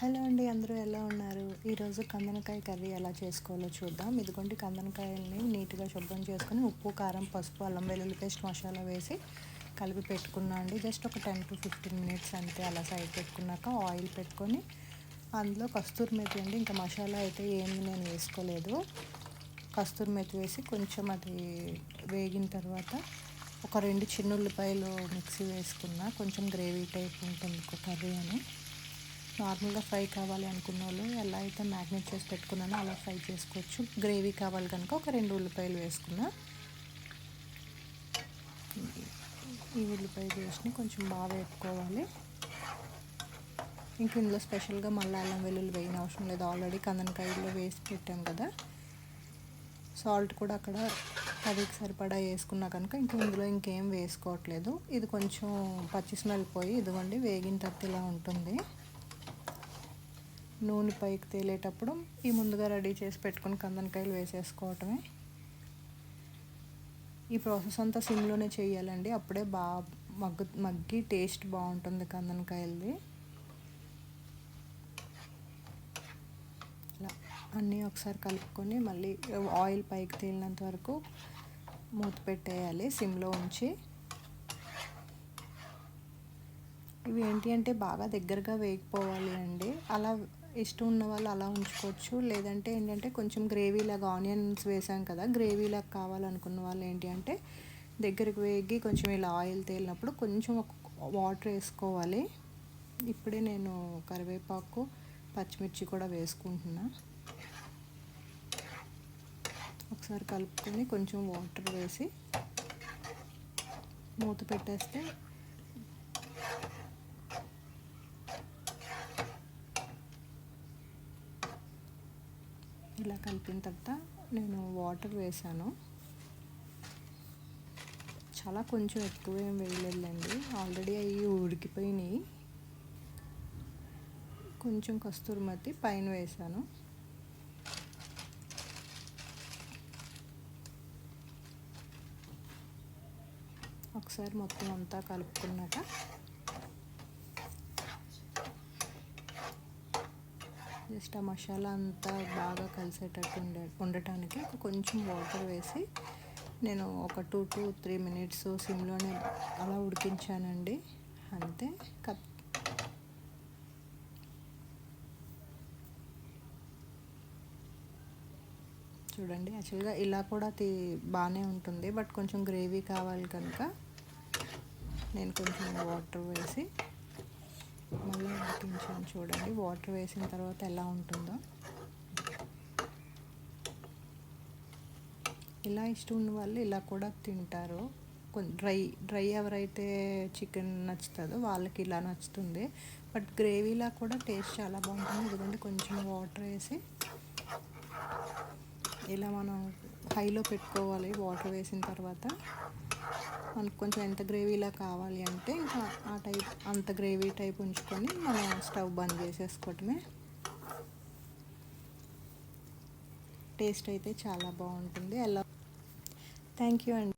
Hello అండి అందరూ ఎలా ఉన్నారు? ఈరోజు కందనకాయ కర్రీ ఎలా చేసుకోవాలో చూద్దాం. ఇదిగోండి కందనకాయల్ని నీట్గా శుభ్రం చేసుకొని ఉప్పు కారం పసుపు అల్లం వెల్లుల్లి పేస్ట్ మసాలా వేసి కలిపి పెట్టుకున్నా అండి. జస్ట్ ఒక టెన్ టు ఫిఫ్టీన్ మినిట్స్ అంతే అలా సైడ్ పెట్టుకున్నాక ఆయిల్ పెట్టుకొని అందులో కస్తూరి మెతి అండి. ఇంకా మసాలా అయితే ఏమి నేను వేసుకోలేదు. కస్తూరి మెతి వేసి కొంచెం అది వేగిన తర్వాత ఒక రెండు చిన్న ఉల్లిపాయలు మిక్సీ వేసుకున్నా కొంచెం గ్రేవీ టైప్ ఉంటుంది కర్రీ అని. నార్మల్గా ఫ్రై కావాలి అనుకున్న వాళ్ళు ఎలా అయితే మ్యాగ్నేట్ చేసి పెట్టుకున్నానో అలా ఫ్రై చేసుకోవచ్చు. గ్రేవీ కావాలి కనుక ఒక రెండు ఉల్లిపాయలు వేసుకున్నా. ఈ ఉల్లిపాయ వేసుకుని కొంచెం బాగా వేపుకోవాలి. ఇంక ఇందులో స్పెషల్గా మళ్ళీ అల్లం వెల్లుల్లి వేయని అవసరం లేదు. ఆల్రెడీ కందనకాయల్లో వేసి పెట్టాం కదా. సాల్ట్ కూడా అక్కడ కర్రీకి సరిపడా వేసుకున్నా కనుక ఇంక ఇందులో ఇంకేం వేసుకోవట్లేదు. ఇది కొంచెం పచ్చి స్మెల్ పోయి ఇదిగోండి వేగిన తర్వాత ఇలా ఉంటుంది. నూనె పైకి తేలేటప్పుడు ఈ ముందుగా రెడీ చేసి పెట్టుకుని కందనకాయలు వేసేసుకోవటమే. ఈ ప్రాసెస్ అంతా సిమ్లోనే చేయాలండి. అప్పుడే బాగా మగ్గు మగ్గి టేస్ట్ బాగుంటుంది కందనకాయలది. ఇలా అన్నీ ఒకసారి కలుపుకొని మళ్ళీ ఆయిల్ పైకి తేలినంత వరకు మూత పెట్టేయాలి సిమ్లో ఉంచి. ఇవి ఏంటి అంటే బాగా దగ్గరగా వేగిపోవాలి అండి. అలా ఇష్టం ఉన్న వాళ్ళు అలా ఉంచుకోవచ్చు. లేదంటే ఏంటంటే కొంచెం గ్రేవీ లాగా ఆనియన్స్ వేసాం కదా గ్రేవీ లాగా కావాలనుకున్న వాళ్ళు ఏంటి అంటే దగ్గరికి వేగి కొంచెం ఇలా ఆయిల్ తేలినప్పుడు కొంచెం వాటర్ వేసుకోవాలి. ఇప్పుడే నేను కరివేపాకు పచ్చిమిర్చి కూడా వేసుకుంటున్నా. ఒకసారి కలుపుకొని కొంచెం వాటర్ వేసి మూత పెట్టేస్తే ఇలా కలిపిన తర్వాత నేను వాటర్ వేసాను చాలా కొంచెం ఎక్కువ ఏం వేయలేదులేండి. ఆల్రెడీ అవి ఉడికిపోయినాయి. కొంచెం కస్తూరి మతి పైన వేసాను ఒకసారి మొత్తం అంతా కలుపుకున్నాక జస్ట్ ఆ మసాలా అంతా బాగా కలిసేటట్టు ఉండే ఉండటానికి కొంచెం వాటర్ వేసి నేను ఒక టూ టు త్రీ మినిట్స్ సిమ్లోనే అలా ఉడికించానండి. అంతే కప్. చూడండి యాక్చువల్గా ఇలా కూడా తీ బాగానే ఉంటుంది. బట్ కొంచెం గ్రేవీ కావాలి కనుక నేను కొంచెం వాటర్ వేసి మళ్ళీ ఉడికించాను చూడండి. వాటర్ వేసిన తర్వాత ఎలా ఉంటుందో. ఇలా ఇష్టం ఉన్న వాళ్ళు ఇలా కూడా తింటారు. డ్రై డ్రై ఎవరైతే చికెన్ నచ్చుతుందో వాళ్ళకి ఇలా నచ్చుతుంది. బట్ గ్రేవీలా కూడా టేస్ట్ చాలా బాగుంటుంది. ఎందుకంటే కొంచెం వాటర్ వేసి ఇలా మనం హైలో పెట్టుకోవాలి వాటర్ వేసిన తర్వాత. మనకు కొంచెం ఎంత గ్రేవీలా కావాలి అంటే ఇంకా ఆ టైప్ అంత గ్రేవీ టైప్ ఉంచుకొని మనం స్టవ్ బంద్ చేసేసుకోవటమే. టేస్ట్ అయితే చాలా బాగుంటుంది. ఎలా? థ్యాంక్ యూ అండి.